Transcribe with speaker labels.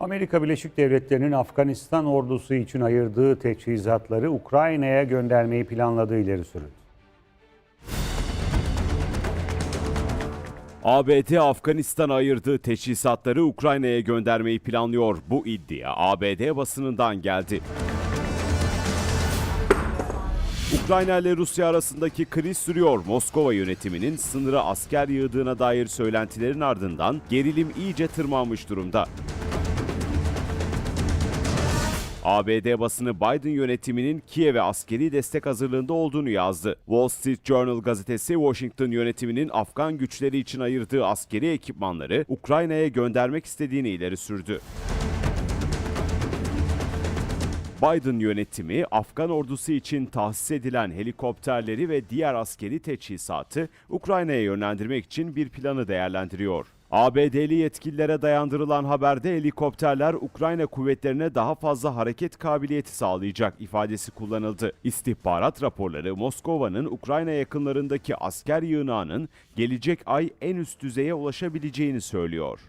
Speaker 1: Amerika Birleşik Devletleri'nin Afganistan ordusu için ayırdığı teçhizatları Ukrayna'ya göndermeyi planladığı ileri sürüldü.
Speaker 2: ABD Afganistan'a ayırdığı teçhizatları Ukrayna'ya göndermeyi planlıyor. Bu iddia ABD basınından geldi. Ukrayna ile Rusya arasındaki kriz sürüyor. Moskova yönetiminin sınıra asker yığdığına dair söylentilerin ardından gerilim iyice tırmanmış durumda. ABD basını Biden yönetiminin Kiev'e askeri destek hazırlığında olduğunu yazdı. Wall Street Journal gazetesi Washington yönetiminin Afgan güçleri için ayırdığı askeri ekipmanları Ukrayna'ya göndermek istediğini ileri sürdü. Biden yönetimi Afgan ordusu için tahsis edilen helikopterleri ve diğer askeri teçhizatı Ukrayna'ya yönlendirmek için bir planı değerlendiriyor. ABD'li yetkililere dayandırılan haberde helikopterler Ukrayna kuvvetlerine daha fazla hareket kabiliyeti sağlayacak ifadesi kullanıldı. İstihbarat raporları Moskova'nın Ukrayna yakınlarındaki asker yığınağının gelecek ay en üst düzeye ulaşabileceğini söylüyor.